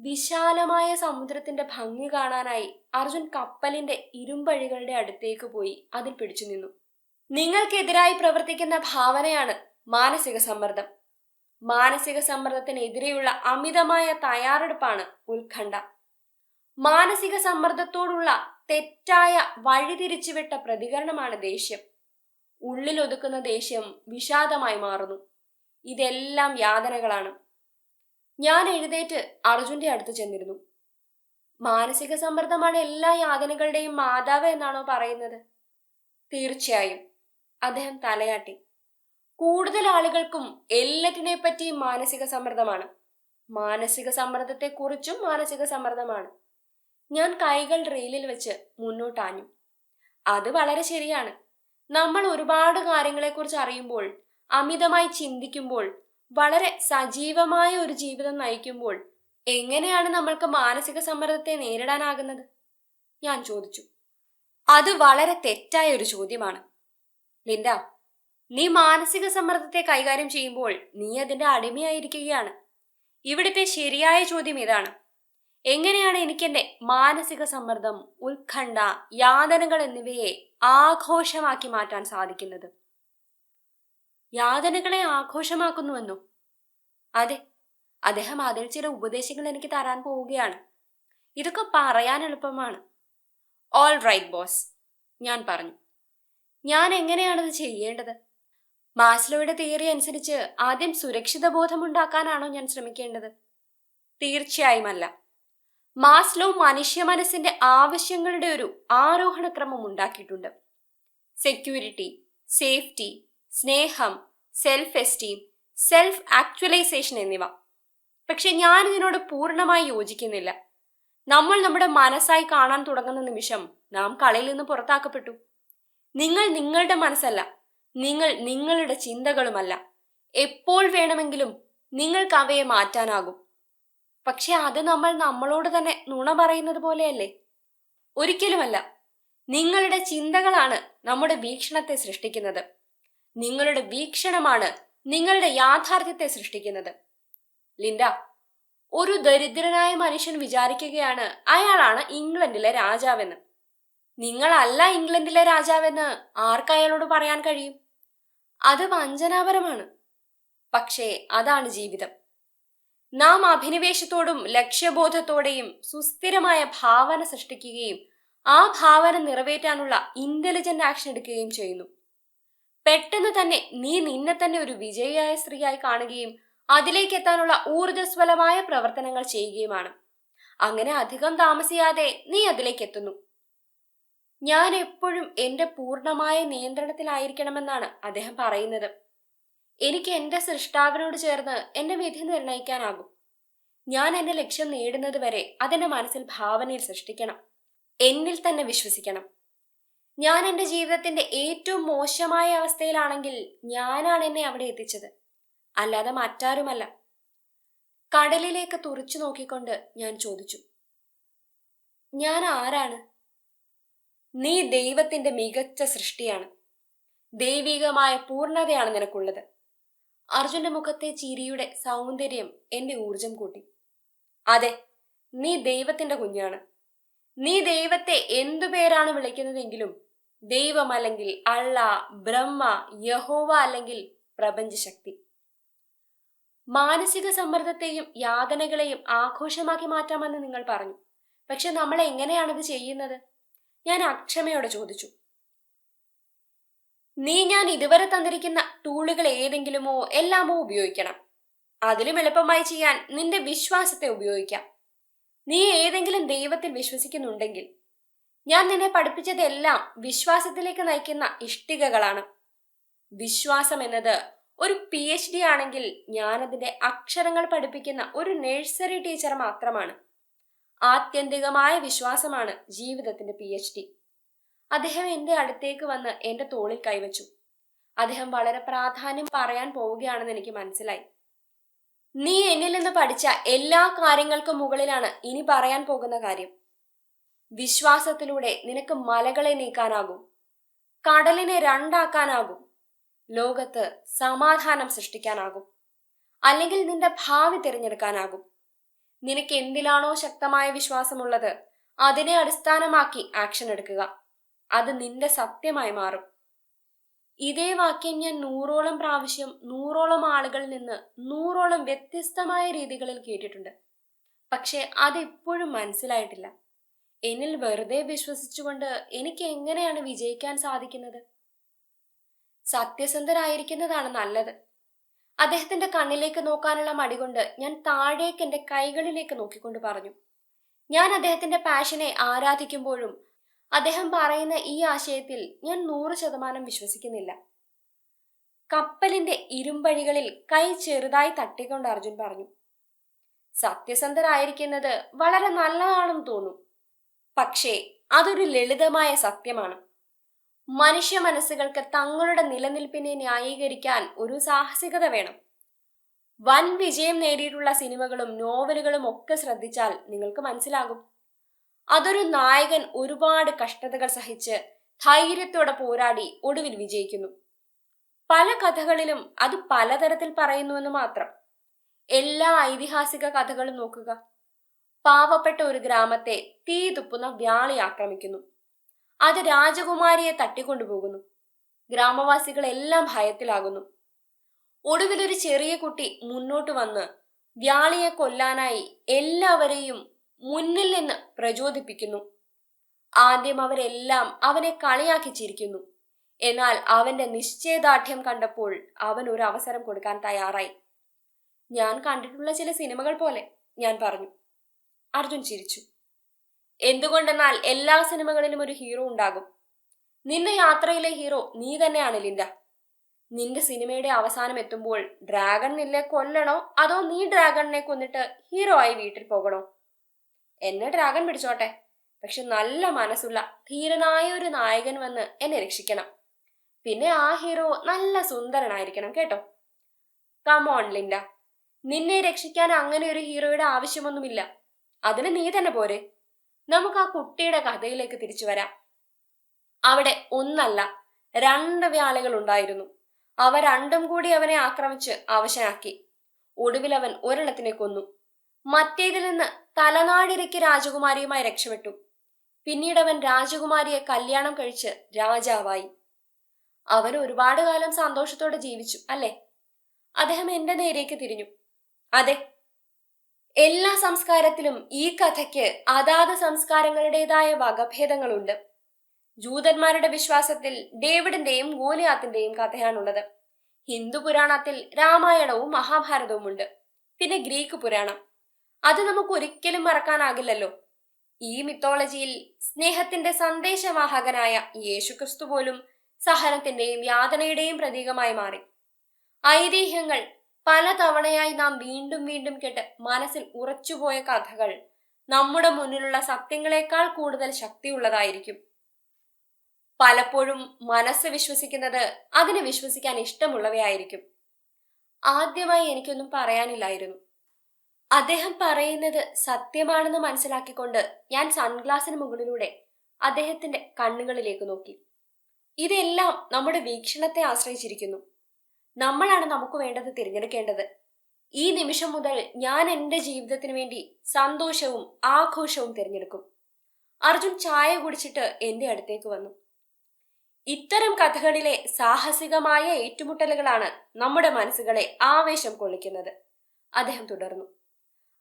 വിശാലമായ സമുദ്രത്തിന്റെ ഭംഗി കാണാനായി അർജുൻ കപ്പലിന്റെ ഇരുമ്പഴികളുടെ അടുത്തേക്ക് പോയി അതിൽ പിടിച്ചു നിന്നു നിങ്ങൾക്കെതിരായി പ്രവർത്തിക്കുന്ന ഭാവനയാണ് മാനസിക സമ്മർദ്ദം. മാനസിക സമ്മർദ്ദത്തിനെതിരെയുള്ള അമിതമായ തയ്യാറെടുപ്പാണ് ഉത്കണ്ഠ. മാനസിക സമ്മർദ്ദത്തോടുള്ള തെറ്റായ വഴിതിരിച്ചുവിട്ട പ്രതികരണമാണ് ദേഷ്യം. ഉള്ളിലൊതുക്കുന്ന ദേഷ്യം വിഷാദമായി മാറുന്നു. ഇതെല്ലാം യാതനകളാണ്. ഞാൻ എഴുന്നേറ്റ് അർജുന്റെ അടുത്ത് ചെന്നിരുന്നു. മാനസിക സമ്മർദ്ദമാണ് എല്ലാ യാതനകളുടെയും മാതാവ് എന്നാണോ പറയുന്നത്? തീർച്ചയായും. അദ്ദേഹം തലയാട്ടി. കൂടുതൽ ആളുകൾക്കും എല്ലാറ്റിനെ പറ്റിയും മാനസിക സമ്മർദ്ദമാണ്. മാനസിക സമ്മർദ്ദത്തെക്കുറിച്ചും മാനസിക സമ്മർദ്ദമാണ്. ഞാൻ കൈകൾ റെയിലിൽ വെച്ച് മുന്നോട്ടാഞ്ഞു. അത് വളരെ ശരിയാണ്. നമ്മൾ ഒരുപാട് കാര്യങ്ങളെക്കുറിച്ച് അറിയുമ്പോൾ അമിതമായി ചിന്തിക്കുമ്പോൾ വളരെ സജീവമായ ഒരു ജീവിതം നയിക്കുമ്പോൾ എങ്ങനെയാണ് നമ്മൾക്ക് മാനസിക സമ്മർദ്ദത്തെ നേരിടാനാകുന്നത്? ഞാൻ ചോദിച്ചു. അത് വളരെ തെറ്റായ ഒരു ചോദ്യമാണ്. ലിൻഡ നീ മാനസിക സമ്മർദ്ദത്തെ കൈകാര്യം ചെയ്യുമ്പോൾ നീ അതിന്റെ അടിമയായിരിക്കുകയാണ്. ഇവിടുത്തെ ശരിയായ ചോദ്യം ഇതാണ്. എങ്ങനെയാണ് എനിക്കെന്റെ മാനസിക സമ്മർദ്ദം ഉത്കണ്ഠ യാതനകൾ എന്നിവയെ ആഘോഷമാക്കി മാറ്റാൻ സാധിക്കുന്നത്? യാതനകളെ ആഘോഷമാക്കുന്നുവെന്നോ? അതെ അദ്ദേഹം അതിൽ ചില ഉപദേശങ്ങൾ എനിക്ക് തരാൻ പോവുകയാണ്. ഇതൊക്കെ പറയാൻ എളുപ്പമാണ്. ഓൾ റൈറ്റ് ബോസ് ഞാൻ പറഞ്ഞു. ഞാൻ എങ്ങനെയാണത് ചെയ്യേണ്ടത്? മാസ്ലോയുടെ തിയറി അനുസരിച്ച് ആദ്യം സുരക്ഷിത ബോധമുണ്ടാക്കാനാണോ ഞാൻ ശ്രമിക്കേണ്ടത്? തീർച്ചയായും അല്ല മാസ്ലോ മനുഷ്യ മനസ്സിന്റെ ആവശ്യങ്ങളുടെ ഒരു ആരോഹണ ക്രമം ഉണ്ടാക്കിയിട്ടുണ്ട്. സെക്യൂരിറ്റി സേഫ്റ്റി സ്നേഹം സെൽഫ് എസ്റ്റീം സെൽഫ് ആക്ച്വലൈസേഷൻ എന്നിവ. പക്ഷെ ഞാൻ ഇതിനോട് പൂർണമായി യോജിക്കുന്നില്ല. നമ്മൾ നമ്മുടെ മനസ്സായി കാണാൻ തുടങ്ങുന്ന നിമിഷം നാം കളിയിൽ നിന്ന് പുറത്താക്കപ്പെട്ടു. നിങ്ങൾ നിങ്ങളുടെ മനസ്സല്ല നിങ്ങൾ നിങ്ങളുടെ ചിന്തകളുമല്ല. എപ്പോൾ വേണമെങ്കിലും നിങ്ങൾക്ക് അവയെ മാറ്റാനാകും. പക്ഷെ അത് നമ്മൾ നമ്മളോട് തന്നെ നുണ പറയുന്നത് പോലെയല്ലേ? ഒരിക്കലുമല്ല. നിങ്ങളുടെ ചിന്തകളാണ് നമ്മുടെ വീക്ഷണത്തെ സൃഷ്ടിക്കുന്നത്. നിങ്ങളുടെ വീക്ഷണമാണ് നിങ്ങളുടെ യാഥാർത്ഥ്യത്തെ സൃഷ്ടിക്കുന്നത്. ലിൻഡ ഒരു ദരിദ്രനായ മനുഷ്യൻ വിചാരിക്കുകയാണ് അയാളാണ് ഇംഗ്ലണ്ടിലെ രാജാവെന്ന്. നിങ്ങളല്ല ഇംഗ്ലണ്ടിലെ രാജാവെന്ന് ആർക്ക് അയാളോട് പറയാൻ കഴിയും? അത് വഞ്ചനാപരമാണ്. പക്ഷേ അതാണ് ജീവിതം. നാം അഭിനിവേശത്തോടും ലക്ഷ്യബോധത്തോടെയും സുസ്ഥിരമായ ഭാവന സൃഷ്ടിക്കുകയും ആ ഭാവന നിറവേറ്റാനുള്ള ഇന്റലിജന്റ് ആക്ഷൻ എടുക്കുകയും ചെയ്യുന്നു. പെട്ടെന്ന് തന്നെ നീ നിന്നെ തന്നെ ഒരു വിജയിയായ സ്ത്രീയായി കാണുകയും അതിലേക്ക് എത്താനുള്ള ഊർജസ്വലമായ പ്രവർത്തനങ്ങൾ ചെയ്യുകയുമാണ്. അങ്ങനെ അധികം താമസിയാതെ നീ അതിലേക്ക് എത്തുന്നു. ഞാൻ എപ്പോഴും എന്റെ പൂർണമായ നിയന്ത്രണത്തിലായിരിക്കണമെന്നാണ് അദ്ദേഹം പറയുന്നത്. എനിക്ക് എന്റെ സൃഷ്ടാവിനോട് ചേർന്ന് എന്റെ വിധി നിർണയിക്കാനാകും. ഞാൻ എന്റെ ലക്ഷ്യം നേടുന്നത് വരെ മനസ്സിൽ ഭാവനയിൽ സൃഷ്ടിക്കണം. എന്നിൽ തന്നെ വിശ്വസിക്കണം. ഞാൻ എന്റെ ജീവിതത്തിന്റെ ഏറ്റവും മോശമായ അവസ്ഥയിലാണെങ്കിൽ ഞാനാണ് എന്നെ അവിടെ എത്തിച്ചത്. അല്ലാതെ മറ്റാരുമല്ല. കടലിലേക്ക് തുറച്ചു നോക്കിക്കൊണ്ട് ഞാൻ ചോദിച്ചു. ഞാൻ ആരാണ്? നീ ദൈവത്തിന്റെ മികച്ച സൃഷ്ടിയാണ്. ദൈവികമായ പൂർണതയാണ് നിനക്കുള്ളത്. അർജുന്റെ മുഖത്തെ ചിരിയുടെ സൗന്ദര്യം എന്റെ ഊർജം കൂട്ടി. അതെ നീ ദൈവത്തിന്റെ കുഞ്ഞാണ്. നീ ദൈവത്തെ എന്തു പേരാണ് വിളിക്കുന്നതെങ്കിലും ദൈവം അല്ലെങ്കിൽ അള്ള ബ്രഹ്മ യഹോവ അല്ലെങ്കിൽ പ്രപഞ്ചശക്തി. മാനസിക സമ്മർദ്ദത്തെയും യാതനകളെയും ആഘോഷമാക്കി മാറ്റാമെന്ന് നിങ്ങൾ പറഞ്ഞു. പക്ഷെ നമ്മൾ എങ്ങനെയാണിത് ചെയ്യുന്നത്? ഞാൻ അക്ഷമയോടെ ചോദിച്ചു. നീ ഞാൻ ഇതുവരെ തന്നിരിക്കുന്ന ടൂളുകൾ ഏതെങ്കിലുമോ എല്ലാമോ ഉപയോഗിക്കണം. അതിലും എളുപ്പമായി ചെയ്യാൻ നിന്റെ വിശ്വാസത്തെ ഉപയോഗിക്കാം. നീ ഏതെങ്കിലും ദൈവത്തിൽ വിശ്വസിക്കുന്നുണ്ടെങ്കിൽ ഞാൻ നിന്നെ പഠിപ്പിച്ചതെല്ലാം വിശ്വാസത്തിലേക്ക് നയിക്കുന്ന ഇഷ്ടികകളാണ്. വിശ്വാസം എന്നത് ഒരു പി എച്ച് ഡി ആണെങ്കിൽ ഞാനതിന്റെ അക്ഷരങ്ങൾ പഠിപ്പിക്കുന്ന ഒരു നഴ്സറി ടീച്ചർ മാത്രമാണ്. ആത്യന്തികമായ വിശ്വാസമാണ് ജീവിതത്തിന്റെ പി എച്ച് ഡി അദ്ദേഹം എന്റെ അടുത്തേക്ക് വന്ന് എന്റെ തോളിൽ കൈവച്ചു. അദ്ദേഹം വളരെ പ്രാധാന്യം പറയാൻ പോവുകയാണെന്ന് എനിക്ക് മനസ്സിലായി. നീ എന്നിൽ നിന്ന് പഠിച്ച എല്ലാ കാര്യങ്ങൾക്കും മുകളിലാണ് ഇനി പറയാൻ പോകുന്ന കാര്യം. വിശ്വാസത്തിലൂടെ നിനക്ക് മലകളെ നീക്കാനാകും. കടലിനെ രണ്ടാക്കാനാകും. ലോകത്ത് സമാധാനം സൃഷ്ടിക്കാനാകും. അല്ലെങ്കിൽ നിന്റെ ഭാവി തിരഞ്ഞെടുക്കാനാകും. നിനക്ക് എന്തിലാണോ ശക്തമായ വിശ്വാസമുള്ളത്? അതിനെ അടിസ്ഥാനമാക്കി ആക്ഷൻ എടുക്കുക. അത് നിന്റെ സത്യമായി മാറും. ഇതേ വാക്യം ഞാൻ നൂറോളം പ്രാവശ്യം നൂറോളം ആളുകളിൽ നിന്ന് നൂറോളം വ്യത്യസ്തമായ രീതികളിൽ കേട്ടിട്ടുണ്ട്. പക്ഷെ അതെപ്പോഴും മനസ്സിലായിട്ടില്ല. എന്നിൽ വെറുതെ വിശ്വസിച്ചുകൊണ്ട് എനിക്ക് എങ്ങനെയാണ് വിജയിക്കാൻ സാധിക്കുന്നത്? സത്യസന്ധരായിരിക്കുന്നതാണ് നല്ലത്. അദ്ദേഹത്തിന്റെ കണ്ണിലേക്ക് നോക്കാനുള്ള മടി കൊണ്ട് ഞാൻ താഴേക്ക് എന്റെ കൈകളിലേക്ക് നോക്കിക്കൊണ്ട് പറഞ്ഞു. ഞാൻ അദ്ദേഹത്തിന്റെ പാഷനെ ആരാധിക്കുമ്പോഴും അദ്ദേഹം പറയുന്ന ഈ ആശയത്തിൽ ഞാൻ നൂറ് ശതമാനം വിശ്വസിക്കുന്നില്ല. കപ്പലിന്റെ ഇരുമ്പഴികളിൽ കൈ ചെറുതായി തട്ടിക്കൊണ്ട് അർജുൻ പറഞ്ഞു സത്യസന്ധരായിരിക്കുന്നത് വളരെ നല്ലതാണെന്ന് തോന്നും. പക്ഷേ അതൊരു ലളിതമായ സത്യമാണ്. മനുഷ്യ മനസ്സുകൾക്ക് തങ്ങളുടെ നിലനിൽപ്പിനെ ന്യായീകരിക്കാൻ ഒരു സാഹസികത വേണം. വൻ വിജയം നേടിയിട്ടുള്ള സിനിമകളും നോവലുകളും ഒക്കെ ശ്രദ്ധിച്ചാൽ നിങ്ങൾക്ക് മനസ്സിലാകും. അതൊരു നായകൻ ഒരുപാട് കഷ്ടതകൾ സഹിച്ച് ധൈര്യത്തോടെ പോരാടി ഒടുവിൽ വിജയിക്കുന്നു. പല കഥകളിലും അത് പലതരത്തിൽ പറയുന്നുവെന്ന് മാത്രം. എല്ലാ ഐതിഹാസിക കഥകളും നോക്കുക. പാവപ്പെട്ട ഒരു ഗ്രാമത്തെ തീ തുപ്പുന്ന വ്യാളി ആക്രമിക്കുന്നു. അത് രാജകുമാരിയെ തട്ടിക്കൊണ്ടുപോകുന്നു. ഗ്രാമവാസികളെല്ലാം ഭയത്തിലാകുന്നു. ഒടുവിൽ ഒരു ചെറിയ കുട്ടി മുന്നോട്ട് വന്ന് വ്യാളിയെ കൊല്ലാനായി എല്ലാവരെയും മുന്നിൽ നിന്ന് പ്രചോദിപ്പിക്കുന്നു. ആദ്യം അവരെല്ലാം അവനെ കളിയാക്കി ചിരിക്കുന്നു. എന്നാൽ അവന്റെ നിശ്ചയദാർഢ്യം കണ്ടപ്പോൾ അവൻ ഒരു അവസരം കൊടുക്കാൻ തയ്യാറായി. ഞാൻ കണ്ടിട്ടുള്ള ചില സിനിമകൾ പോലെ ഞാൻ പറഞ്ഞു. അർജുൻ ചിരിച്ചു. എന്തുകൊണ്ടെന്നാൽ എല്ലാ സിനിമകളിലും ഒരു ഹീറോ ഉണ്ടാകും. നിന്റെ യാത്രയിലെ ഹീറോ നീ തന്നെയാണ് ലിൻഡ. നിന്റെ സിനിമയുടെ അവസാനം എത്തുമ്പോൾ ഡ്രാഗൺ നിന്നെ കൊല്ലണോ? അതോ നീ ഡ്രാഗണിനെ കൊന്നിട്ട് ഹീറോ ആയി വീട്ടിൽ പോകണോ? എന്നെ ഡ്രാഗൺ പിടിച്ചോട്ടെ. പക്ഷെ നല്ല മനസ്സുള്ള ധീരനായ ഒരു നായകൻ വന്ന് എന്നെ രക്ഷിക്കണം. പിന്നെ ആ ഹീറോ നല്ല സുന്ദരനായിരിക്കണം കേട്ടോ. Come on Linda. നിന്നെ രക്ഷിക്കാൻ അങ്ങനെ ഒരു ഹീറോയുടെ ആവശ്യമൊന്നുമില്ല. അതിന് നീ തന്നെ പോരെ. നമുക്ക് ആ കുട്ടിയുടെ കഥയിലേക്ക് തിരിച്ചു വരാം. അവിടെ ഒന്നല്ല രണ്ട് വ്യാളികൾ ഉണ്ടായിരുന്നു. അവ രണ്ടും കൂടി അവനെ ആക്രമിച്ച് അവശനാക്കി. ഒടുവിൽ അവൻ ഒരെണ്ണത്തിനെ കൊന്നു. മറ്റേതിൽ നിന്ന് തലനാടിരയ്ക്ക് രാജകുമാരിയുമായി രക്ഷപ്പെട്ടു. പിന്നീട് അവൻ രാജകുമാരിയെ കല്യാണം കഴിച്ച് രാജാവായി. അവൻ ഒരുപാട് കാലം സന്തോഷത്തോടെ ജീവിച്ചു അല്ലേ? അദ്ദേഹം എന്റെ നേരേക്ക് തിരിഞ്ഞു. അതെ എല്ലാ സംസ്കാരത്തിലും ഈ കഥയ്ക്ക് അതാത് സംസ്കാരങ്ങളുടേതായ വകഭേദങ്ങളുണ്ട്. ജൂതന്മാരുടെ വിശ്വാസത്തിൽ ഡേവിഡിന്റെയും ഗോലിയാത്തിന്റെയും കഥയാണുള്ളത്. ഹിന്ദു പുരാണത്തിൽ രാമായണവും മഹാഭാരതവും ഉണ്ട്. പിന്നെ ഗ്രീക്ക് പുരാണം. അത് നമുക്ക് ഒരിക്കലും മറക്കാനാകില്ലല്ലോ. ഈ മിത്തോളജിയിൽ സ്നേഹത്തിന്റെ സന്ദേശവാഹകനായ യേശുക്രിസ്തു പോലും സഹനത്തിന്റെയും യാതനയുടെയും പ്രതീകമായി മാറി. ഐതിഹ്യങ്ങൾ പലതവണയായി നാം വീണ്ടും വീണ്ടും കേട്ട് മനസ്സിൽ ഉറച്ചുപോയ കഥകൾ നമ്മുടെ മുന്നിലുള്ള സത്യങ്ങളെക്കാൾ കൂടുതൽ ശക്തിയുള്ളതായിരിക്കും. പലപ്പോഴും മനസ്സ് വിശ്വസിക്കുന്നത് അതിനെ വിശ്വസിക്കാൻ ഇഷ്ടമുള്ളവയായിരിക്കും. ആദ്യമായി എനിക്കൊന്നും പറയാനില്ലായിരുന്നു. അദ്ദേഹം പറയുന്നത് സത്യമാണെന്ന് മനസ്സിലാക്കിക്കൊണ്ട് ഞാൻ സൺഗ്ലാസിന് മുകളിലൂടെ അദ്ദേഹത്തിന്റെ കണ്ണുകളിലേക്ക് നോക്കി. ഇതെല്ലാം നമ്മുടെ വീക്ഷണത്തെ ആശ്രയിച്ചിരിക്കുന്നു. നമ്മളാണ് നമുക്ക് വേണ്ടത് തിരഞ്ഞെടുക്കേണ്ടത്. ഈ നിമിഷം മുതൽ ഞാൻ എന്റെ ജീവിതത്തിന് വേണ്ടി സന്തോഷവും ആഘോഷവും തിരഞ്ഞെടുക്കും. അർജുൻ ചായ കുടിച്ചിട്ട് എന്റെ അടുത്തേക്ക് വന്നു. ഇത്തരം കഥകളിലെ സാഹസികമായ ഏറ്റുമുട്ടലുകളാണ് നമ്മുടെ മനസ്സുകളെ ആവേശം കൊള്ളിക്കുന്നത്. അദ്ദേഹം തുടർന്നു.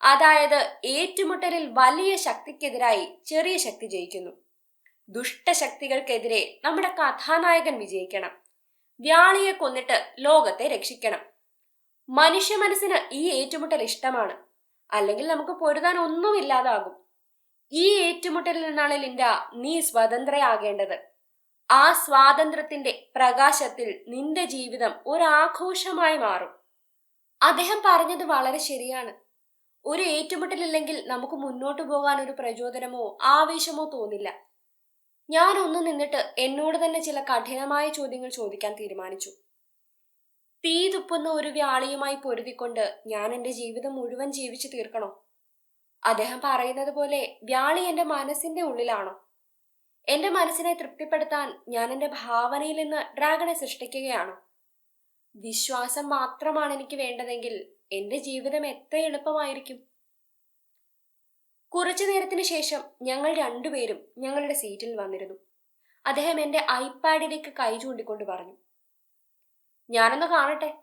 അതായത് ഏറ്റുമുട്ടലിൽ വലിയ ശക്തിക്കെതിരായി ചെറിയ ശക്തി ജയിക്കുന്നു. ദുഷ്ടശക്തികൾക്കെതിരെ നമ്മുടെ കഥാനായകൻ വിജയിക്കണം. വ്യാളിയെ കൊന്നിട്ട് ലോകത്തെ രക്ഷിക്കണം. മനുഷ്യ മനസ്സിന് ഈ ഏറ്റുമുട്ടൽ ഇഷ്ടമാണ്. അല്ലെങ്കിൽ നമുക്ക് പൊരുതാൻ ഒന്നുമില്ലാതാകും. ഈ ഏറ്റുമുട്ടലിൽ നിന്നാണ് ലിൻഡ നീ സ്വതന്ത്രയാകേണ്ടത്. ആ സ്വാതന്ത്ര്യത്തിന്റെ പ്രകാശത്തിൽ നിന്റെ ജീവിതം ഒരാഘോഷമായി മാറും. അദ്ദേഹം പറഞ്ഞത് വളരെ ശരിയാണ്. ഒരു ഏറ്റുമുട്ടലില്ലെങ്കിൽ നമുക്ക് മുന്നോട്ട് പോകാൻ ഒരു പ്രചോദനമോ ആവേശമോ തോന്നില്ല. ഞാൻ ഒന്ന് നിന്നിട്ട് എന്നോട് തന്നെ ചില കഠിനമായ ചോദ്യങ്ങൾ ചോദിക്കാൻ തീരുമാനിച്ചു. തീ തുപ്പുന്ന ഒരു വ്യാളിയുമായി പൊരുതിക്കൊണ്ട് ഞാൻ എന്റെ ജീവിതം മുഴുവൻ ജീവിച്ചു തീർക്കണോ? അദ്ദേഹം പറയുന്നത് പോലെ വ്യാളി എന്റെ മനസ്സിന്റെ ഉള്ളിലാണോ? എന്റെ മനസ്സിനെ തൃപ്തിപ്പെടുത്താൻ ഞാൻ എന്റെ ഭാവനയിൽ നിന്ന് ഡ്രാഗണെ സൃഷ്ടിക്കുകയാണോ? വിശ്വാസം മാത്രമാണ് എനിക്ക് വേണ്ടതെങ്കിൽ എന്റെ ജീവിതം എത്ര എളുപ്പമായിരിക്കും? കുറച്ചു നേരത്തിന് ശേഷം ഞങ്ങൾ രണ്ടുപേരും ഞങ്ങളുടെ സീറ്റിൽ വന്നിരുന്നു. അദ്ദേഹം എന്റെ ഐപാഡിലേക്ക് കൈ ചൂണ്ടിക്കൊണ്ട് പറഞ്ഞു ഞാനൊന്ന് കാണട്ടെ.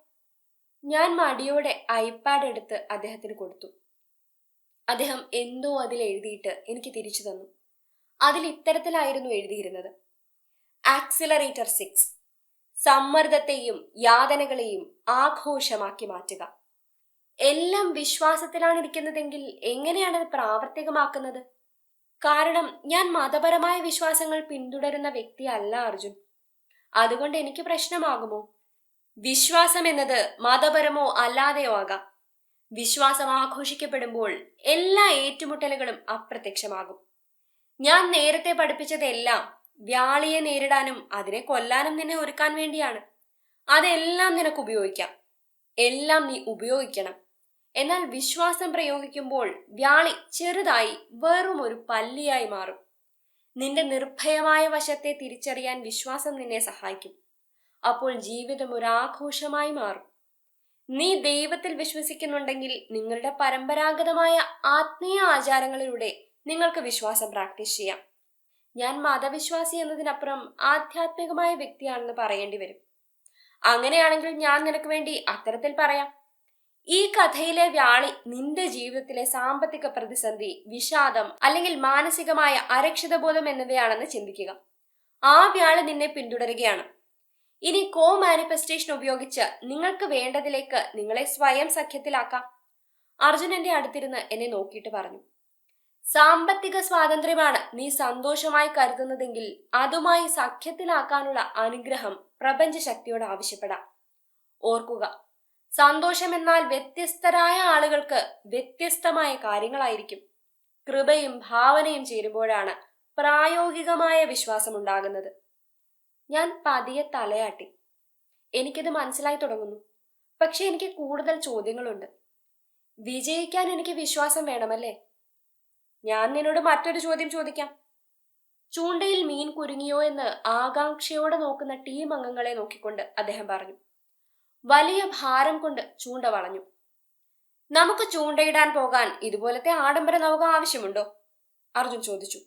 ഞാൻ മടിയോടെ ഐപാഡ് എടുത്ത് അദ്ദേഹത്തിന് കൊടുത്തു. അദ്ദേഹം എന്തോ അതിൽ എഴുതിയിട്ട് എനിക്ക് തിരിച്ചു തന്നു. അതിൽ ഇത്തരത്തിലായിരുന്നു എഴുതിയിരുന്നത്. ആക്സിലറേറ്റർ സിക്സ് സമ്മർദ്ദത്തെയും യാതനകളെയും ആഘോഷമാക്കി മാറ്റുക. എല്ലാം വിശ്വാസത്തിലാണ് ഇരിക്കുന്നതെങ്കിൽ എങ്ങനെയാണ് അത് പ്രാവർത്തികമാക്കുന്നത്? കാരണം ഞാൻ മതപരമായ വിശ്വാസങ്ങൾ പിന്തുടരുന്ന വ്യക്തിയല്ല അർജുൻ. അതുകൊണ്ട് എനിക്ക് പ്രശ്നമാകുമോ? വിശ്വാസം എന്നത് മതപരമോ അല്ലാതെയോ ആകാം. വിശ്വാസം ആഘോഷിക്കപ്പെടുമ്പോൾ എല്ലാ ഏറ്റുമുട്ടലുകളും അപ്രത്യക്ഷമാകും. ഞാൻ നേരത്തെ പഠിപ്പിച്ചതെല്ലാം വ്യാളിയെ നേരിടാനും അതിനെ കൊല്ലാനും നിന്നെ ഒരുക്കാൻ വേണ്ടിയാണ്. അതെല്ലാം നിനക്ക് ഉപയോഗിക്കാം. എല്ലാം നീ ഉപയോഗിക്കണം. എന്നാൽ വിശ്വാസം പ്രയോഗിക്കുമ്പോൾ വ്യാളി ചെറുതായി വെറും ഒരു പല്ലിയായി മാറും. നിന്റെ നിർഭയമായ വശത്തെ തിരിച്ചറിയാൻ വിശ്വാസം നിന്നെ സഹായിക്കും. അപ്പോൾ ജീവിതം ഒരു ആഘോഷമായി മാറും. നീ ദൈവത്തിൽ വിശ്വസിക്കുന്നുണ്ടെങ്കിൽ നിങ്ങളുടെ പരമ്പരാഗതമായ ആത്മീയ ആചാരങ്ങളിലൂടെ നിങ്ങൾക്ക് വിശ്വാസം പ്രാക്ടീസ് ചെയ്യാം. ഞാൻ മതവിശ്വാസി എന്നതിനപ്പുറം ആധ്യാത്മികമായ വ്യക്തിയാണെന്ന് പറയേണ്ടി വരും. അങ്ങനെയാണെങ്കിൽ ഞാൻ നിനക്ക് വേണ്ടി അത്തരത്തിൽ പറയാം. ഈ കഥയിലെ വ്യാളി നിന്റെ ജീവിതത്തിലെ സാമ്പത്തിക പ്രതിസന്ധി വിഷാദം അല്ലെങ്കിൽ മാനസികമായ അരക്ഷിതബോധം എന്നിവയാണെന്ന് ചിന്തിക്കുക. ആ വ്യാളി നിന്നെ പിന്തുടരുകയാണ്. ഇനി കോ മാനിഫെസ്റ്റേഷൻ ഉപയോഗിച്ച് നിങ്ങൾക്ക് വേണ്ടതിലേക്ക് നിങ്ങളെ സ്വയം സഖ്യത്തിലാക്കാം. അർജുനന്റെ അടുത്തിരുന്ന് എന്നെ നോക്കിയിട്ട് പറഞ്ഞു. സാമ്പത്തിക സ്വാതന്ത്ര്യമാണ് നീ സന്തോഷമായി കരുതുന്നതെങ്കിൽ അതുമായി സഖ്യത്തിലാക്കാനുള്ള അനുഗ്രഹം പ്രപഞ്ച ശക്തിയോട് ആവശ്യപ്പെടാം. ഓർക്കുക സന്തോഷം എന്നാൽ വ്യത്യസ്തരായ ആളുകൾക്ക് വ്യത്യസ്തമായ കാര്യങ്ങളായിരിക്കും. കൃപയും ഭാവനയും ചേരുമ്പോഴാണ് പ്രായോഗികമായ വിശ്വാസം ഉണ്ടാകുന്നത് ഞാൻ പതിയെ തലയാട്ടി. എനിക്കിത് മനസ്സിലായി തുടങ്ങുന്നു. പക്ഷെ എനിക്ക് കൂടുതൽ ചോദ്യങ്ങളുണ്ട്. വിജയിക്കാൻ എനിക്ക് വിശ്വാസം വേണമല്ലേ? ഞാൻ നിന്നോട് മറ്റൊരു ചോദ്യം ചോദിക്കാം. ചൂണ്ടയിൽ മീൻ കുരുങ്ങിയോ എന്ന് ആകാംക്ഷയോടെ നോക്കുന്ന ടീം അംഗങ്ങളെ നോക്കിക്കൊണ്ട് അദ്ദേഹം പറഞ്ഞു. വലിയ ഭാരം കൊണ്ട് ചൂണ്ട വളഞ്ഞു. നമുക്ക് ചൂണ്ടയിടാൻ പോകാൻ ഇതുപോലത്തെ ആഡംബര നൗക ആവശ്യമുണ്ടോ? അർജുൻ ചോദിച്ചു.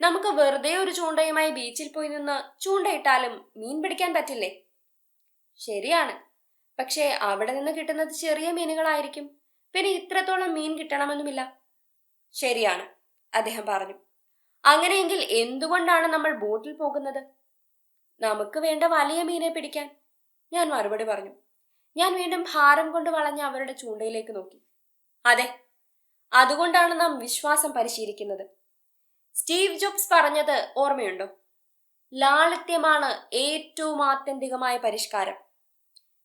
നമുക്ക് വെറുതെ ഒരു ചൂണ്ടയുമായി ബീച്ചിൽ പോയി നിന്ന് ചൂണ്ടയിട്ടാലും മീൻ പിടിക്കാൻ പറ്റില്ലേ? ശരിയാണ്. പക്ഷേ അവിടെ നിന്ന് കിട്ടുന്നത് ചെറിയ മീനുകളായിരിക്കും. പിന്നെ ഇത്രത്തോളം മീൻ കിട്ടണമെന്നുമില്ല. ശരിയാണ് അദ്ദേഹം പറഞ്ഞു. അങ്ങനെയെങ്കിൽ എന്തുകൊണ്ടാണ് നമ്മൾ ബോട്ടിൽ പോകുന്നത്? നമുക്ക് വേണ്ട വലിയ മീനെ പിടിക്കാൻ. ഞാൻ മറുപടി പറഞ്ഞു. ഞാൻ വീണ്ടും ഭാരം കൊണ്ട് വളഞ്ഞ അവരുടെ ചൂണ്ടയിലേക്ക് നോക്കി. അതെ അതുകൊണ്ടാണ് നാം വിശ്വാസം പരിശീലിക്കുന്നത്. സ്റ്റീവ് ജോബ്സ് പറഞ്ഞത് ഓർമ്മയുണ്ടോ? ലാളിത്യമാണ് ഏറ്റവും ആത്യന്തികമായ പരിഷ്കാരം.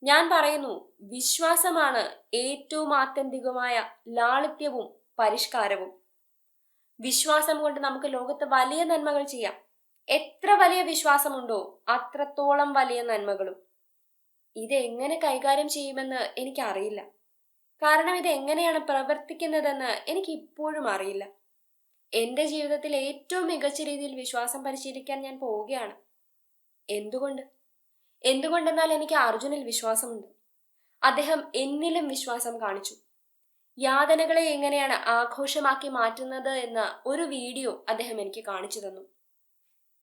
ഞാൻ പറയുന്നു വിശ്വാസമാണ് ഏറ്റവും ആത്യന്തികമായ ലാളിത്യവും പരിഷ്കാരവും. വിശ്വാസം കൊണ്ട് നമുക്ക് ലോകത്ത് വലിയ നന്മകൾ ചെയ്യാം. എത്ര വലിയ വിശ്വാസമുണ്ടോ അത്രത്തോളം വലിയ നന്മകളും. ഇതെങ്ങനെ കൈകാര്യം ചെയ്യുമെന്ന് എനിക്കറിയില്ല. കാരണം ഇത് എങ്ങനെയാണ് പ്രവർത്തിക്കുന്നതെന്ന് എനിക്ക് ഇപ്പോഴും അറിയില്ല. എന്റെ ജീവിതത്തിൽ ഏറ്റവും മികച്ച രീതിയിൽ വിശ്വാസം പരിശീലിക്കാൻ ഞാൻ പോവുകയാണ്. എന്തുകൊണ്ട്? എന്തുകൊണ്ടെന്നാൽ എനിക്ക് അർജുനിൽ വിശ്വാസമുണ്ട്. അദ്ദേഹം എന്നിലും വിശ്വാസം കാണിച്ചു. യാതനകളെ എങ്ങനെയാണ് ആഘോഷമാക്കി മാറ്റുന്നത് എന്ന ഒരു വീഡിയോ അദ്ദേഹം എനിക്ക് കാണിച്ചു തന്നു.